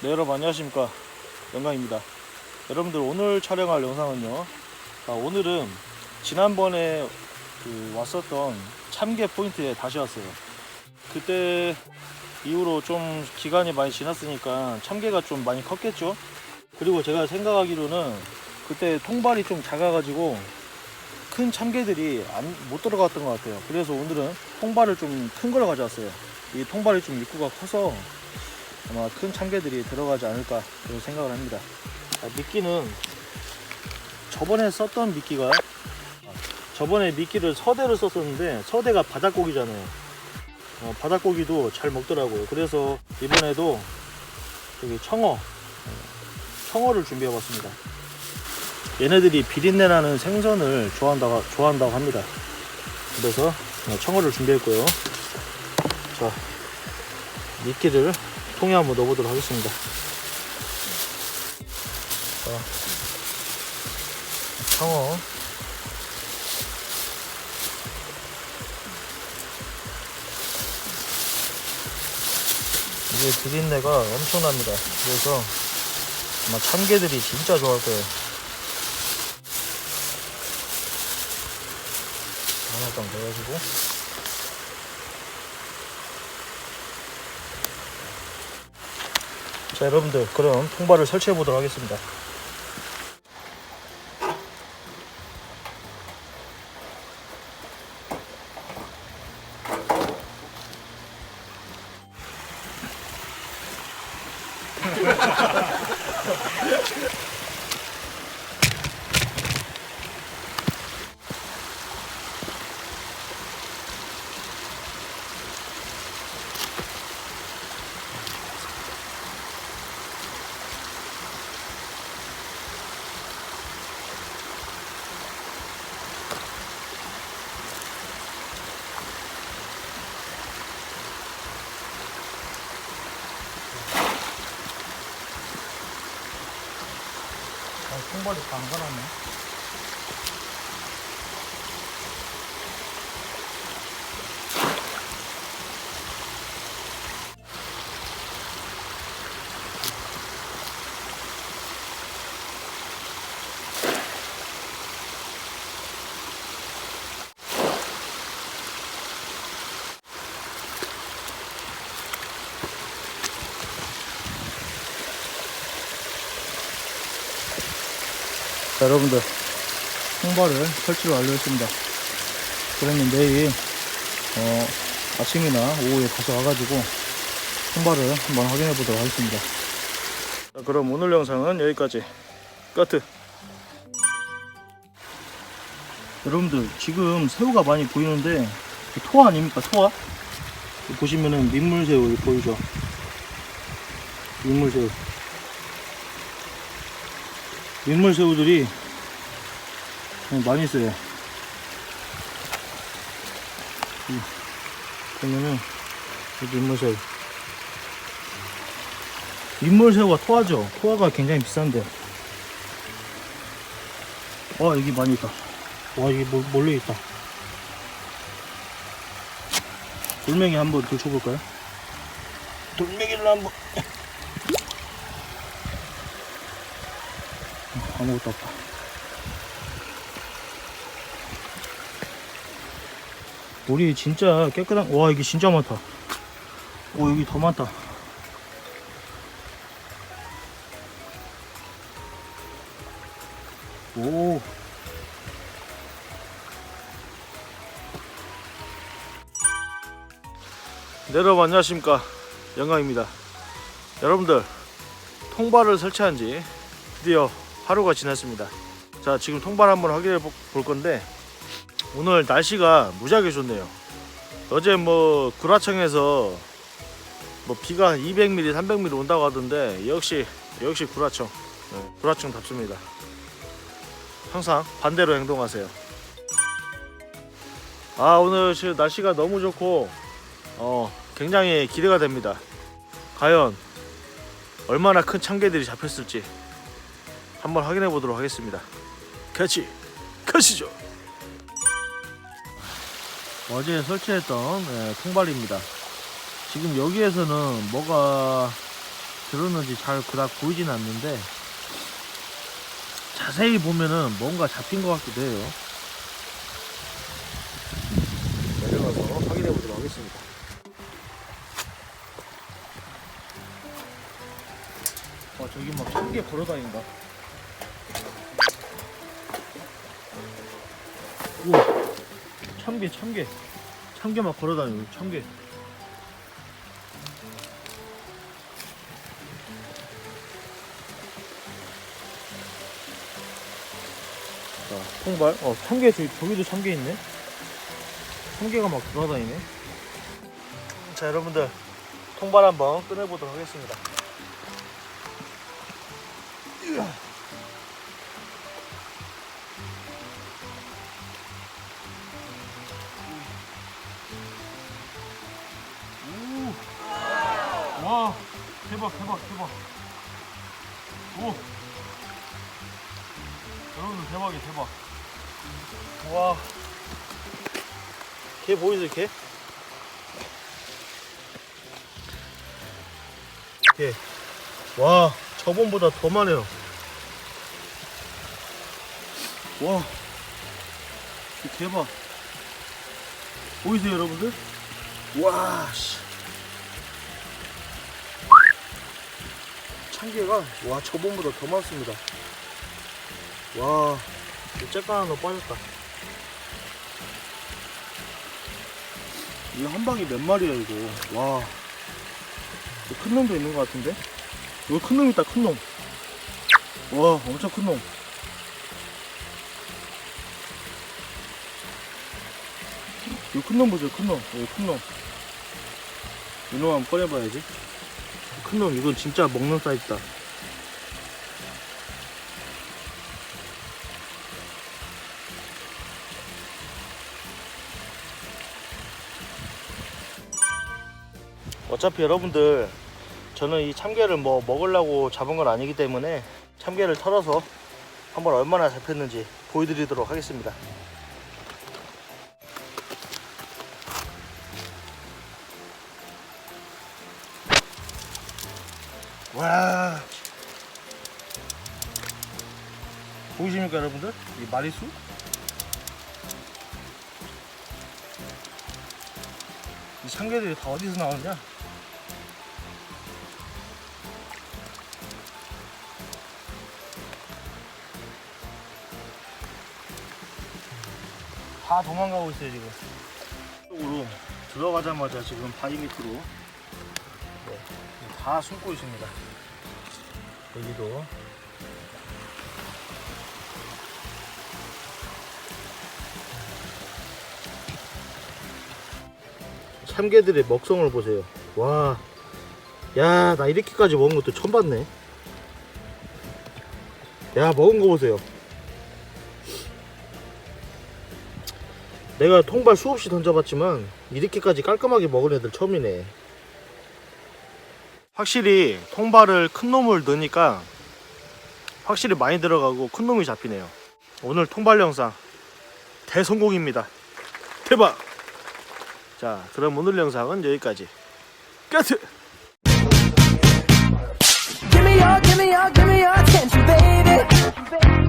네 여러분 안녕하십니까? 영광입니다. 여러분들 오늘 촬영할 영상은요. 아, 오늘은 지난번에 그 왔었던 참개 포인트에 다시 왔어요. 그때 이후로 좀 기간이 많이 지났으니까 참개가 좀 많이 컸겠죠? 그리고 제가 생각하기로는 그때 통발이 좀 작아가지고 큰 참개들이 안, 못 들어갔던 것 같아요. 그래서 오늘은 통발을 좀 큰 걸 가져왔어요. 이 통발이 좀 입구가 커서 아마 큰 참개들이 들어가지 않을까 그런 생각을 합니다. 아, 미끼는 저번에 썼던 미끼가 아, 저번에 미끼를 서대를 썼었는데 서대가 바닥고기잖아요. 어, 바닥고기도 잘 먹더라고요. 그래서 이번에도 여기 청어 어, 청어를 준비해 봤습니다. 얘네들이 비린내 나는 생선을 좋아한다고, 좋아한다고 합니다. 그래서 어, 청어를 준비했고요. 자, 미끼를 통에 한번 넣어보도록 하겠습니다. 자, 청어. 이게 비린내가 엄청납니다. 그래서 아마 참개들이 진짜 좋아할 거예요. 하나 딱 넣어가지고. 자 여러분들 그럼 통발을 설치해 보도록 하겠습니다 아, 통발이 다안 가놨네 자 여러분들. 통발을 설치를 완료했습니다. 그러면 내일 어, 아침이나 오후에 가서 와가지고 통발을 한번 확인해 보도록 하겠습니다. 자, 그럼 오늘 영상은 여기까지. 끝. 여러분들 지금 새우가 많이 보이는데 그 토화 아닙니까? 토화 보시면은 민물새우 보이죠? 민물새우 민물새우들이 많이 있어요. 이, 그러면은 여기 민물새우. 민물새우가 토하죠. 토하가 굉장히 비싼데. 와 여기 많이 있다. 와 여기 몰, 몰래 있다. 돌멩이 한번 들춰볼까요? 돌멩이를 한번. 아무것도 없다. 물이 진짜 깨끗한, 와, 이게 진짜 많다. 오, 여기 더 많다. 오. 네, 여러분 안녕하십니까. 영광입니다. 여러분들, 통발을 설치한 지 드디어 하루가 지났습니다. 자, 지금 통발 한번 확인해 보- 볼 건데 오늘 날씨가 무지하게 좋네요. 어제 뭐 구라청에서 뭐 비가 200mm, 300mm 온다고 하던데 역시 역시 구라청, 네, 구라청 답습니다. 항상 반대로 행동하세요. 아 오늘 날씨가 너무 좋고 어 굉장히 기대가 됩니다. 과연 얼마나 큰 참개들이 잡혔을지 한번 확인해 보도록 하겠습니다. 같이 가시죠. 어제 설치했던 예, 통발입니다. 지금 여기에서는 뭐가 들었는지 잘 그닥 보이진 않는데 자세히 보면은 뭔가 잡힌 것 같기도 해요. 내려가서 확인해 보도록 하겠습니다. 와 저기 막 참개 걸어다닌다. 우와 참개 참개 참개 막 걸어다니고 참개. 자, 통발. 어, 참개, 저기, 저기도 참개 있네. 참개가 막 돌아다니네. 자, 여러분들. 통발 한번 꺼내보도록 하겠습니다. 대박, 대박, 대박. 오. 여러분들 대박이야 대박 와. 개 보이세요 개? 개. 와 저번보다 더 많아요 와. 이 대박. 보이세요 여러분들? 와 씨. 참개가 와 저번보다 더 많습니다 와, 째까 하나 빠졌다. 이거 한 방에 몇 마리야, 이거. 와. 이거 큰 놈도 있는 것 같은데? 이거 큰 놈 있다, 큰 놈. 와, 엄청 큰 놈. 이거 큰 놈 보세요, 큰 놈. 여기 큰 놈. 이놈 한번 꺼내봐야지. 큰 놈, 이건 진짜 먹는 사이즈다. 어차피 여러분들 저는 이 참게를 뭐 먹으려고 잡은 건 아니기 때문에 참게를 털어서 한번 얼마나 잡혔는지 보여드리도록 하겠습니다. 와 보이십니까 여러분들? 이 마리수? 이 참게들이 다 어디서 나오냐? 다 도망가고 있어요 지금. 쪽으로 들어가자마자 지금 바위 밑으로 네, 다 숨고 있습니다. 여기도 참개들의 먹성을 보세요. 와, 야, 나 이렇게까지 먹은 것도 처음 봤네. 야, 먹은 거 보세요. 내가 통발 수없이 던져봤지만 이렇게까지 깔끔하게 먹은 애들 처음이네. 확실히 통발을 큰 놈을 넣으니까 확실히 많이 들어가고 큰 놈이 잡히네요. 오늘 통발 영상 대성공입니다. 대박! 자, 그럼 오늘 영상은 여기까지. 끝! Give me your, give me your, give me your attention, baby.